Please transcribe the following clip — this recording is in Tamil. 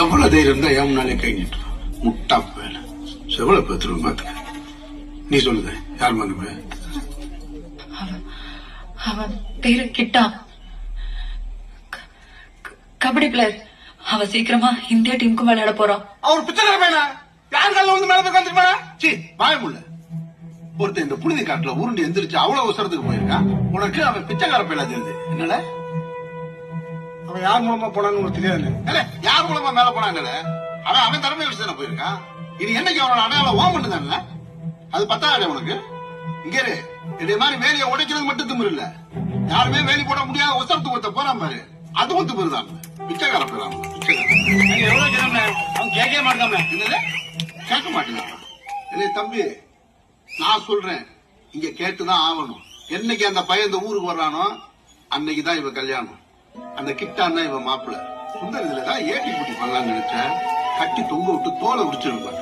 எவ்வளவு தைரியம் தான் என் முன்னாலே கை நீட்டு. முட்டா போயில செவ்வளவு பேத்துருவோம் பாத்துக்க நீ சொல்லுத யார் மகமே அவன் அவன் பேரு கிட்டா கபடி பிளேயர் அவன் சீக்கிரமா இந்தியா டீமுக்கு விளையாட போறான். அவர் பிச்சை பையனா? யார் காலில் வந்து மேல போய் உட்காந்துருப்பாரா சி பயமுள்ள ஒருத்தன் இந்த புனித காட்டுல உருண்டு எந்திரிச்சு அவ்வளவு அவசரத்துக்கு போயிருக்கான். உனக்கு அவன் பிச்சைக்கார பையலா தெரியுது. என்னடா? அவன் யார் மூலமா போனான்னு உங்களுக்கு தெரியாது யார் மூலமா மேல போனாங்கல்ல அவன் அவன் திறமைய வச்சு தானே போயிருக்கான். இது என்னைக்கு அவனோட அடையாளம் ஓம் பண்ணுதான்ல அது பத்தாயிரம் உனக்கு. இங்க இதே மாதிரி வேலையை உடைக்கிறது மட்டும் திமிரு இல்ல. யாருமே வேலி போட முடியாத ஒசரத்து ஒருத்த போறான் பாரு. அதுவும் திமிரு தான். பிச்சைக்கார போயிடாம எவ்வளவு கிராம அவன் கேட்கவே மாட்டாம என்னது? கேட்க மாட்டேங்கிறான். இல்லை தம்பி நான் சொல்றேன். இங்க கேட்டுதான் ஆகணும். என்னைக்கு அந்த பையன் இந்த ஊருக்கு வர்றானோ அன்னைக்கு தான் இவ கல்யாணம். அந்த கிட்டான் தான் இவன் மாப்பிள்ள சுந்தர் இதுல தான் ஏட்டி குட்டி பண்ணலாம்னு நினைச்சேன். கட்டி தொங்க விட்டு தோலை உடிச்சிருப்பான்